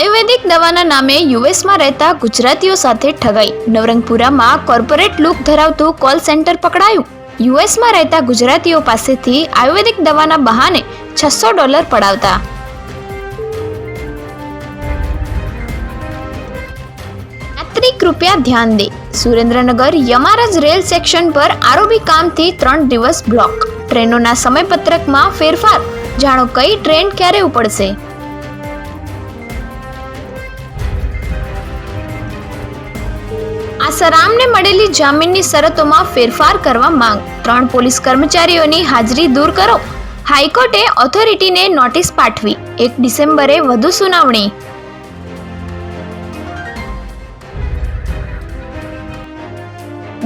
આયુર્વેદિક દવાના નામે યુએસમાં રહેતા ગુજરાતીઓ સાથે ઠગાઈ. નવરંગપુરામાં કોર્પોરેટ લુક ધરાવતું કોલ સેન્ટર પકડાયું. યુએસમાં રહેતા ગુજરાતીઓ પાસેથી આયુર્વેદિક દવાના બહાને છસો ડોલર પડાવતા. યાત્રી કૃપયા ધ્યાન દે. સુરેન્દ્રનગર યમારજ રેલ સેક્શન પર આરોબી કામથી ત્રણ દિવસ બ્લોક. ટ્રેનોના સમયપત્રકમાં ફેરફાર. જાણો કઈ ટ્રેન ક્યારે ઉપડશે? આસારામને મળેલી જામીનની શરતોમાં ફેરફાર કરવા માંગ. ત્રણ પોલીસ કર્મચારીઓની હાજરી દૂર કરો. હાઈકોર્ટે ઓથોરિટીને નોટિસ પાઠવી. એક ડિસેમ્બરે વધુ સુનાવણી.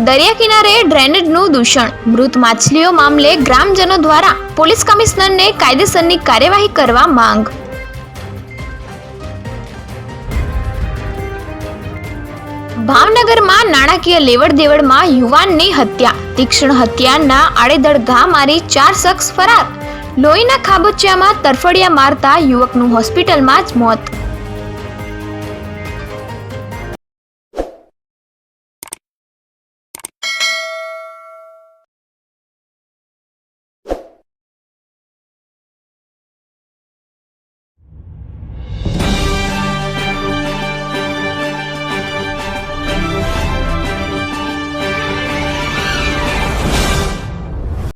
દરિયા કિનારે ડ્રેનેજનું દૂષણ. મૃત માછલીઓ મામલે ગ્રામજનો દ્વારા પોલીસ કમિશનરને કાયદેસરની કાર્યવાહી કરવા માંગ. ભાવનગરમાં નાણાકીય લેવડ દેવડમાં યુવાનની હત્યા. તીક્ષ્ણ હત્યાના આડેધડ ઘા મારી ચાર શખ્સ ફરાર. લોહીના ખાબોચિયામાં તરફડિયા મારતા યુવકનું હોસ્પિટલમાં જ મોત.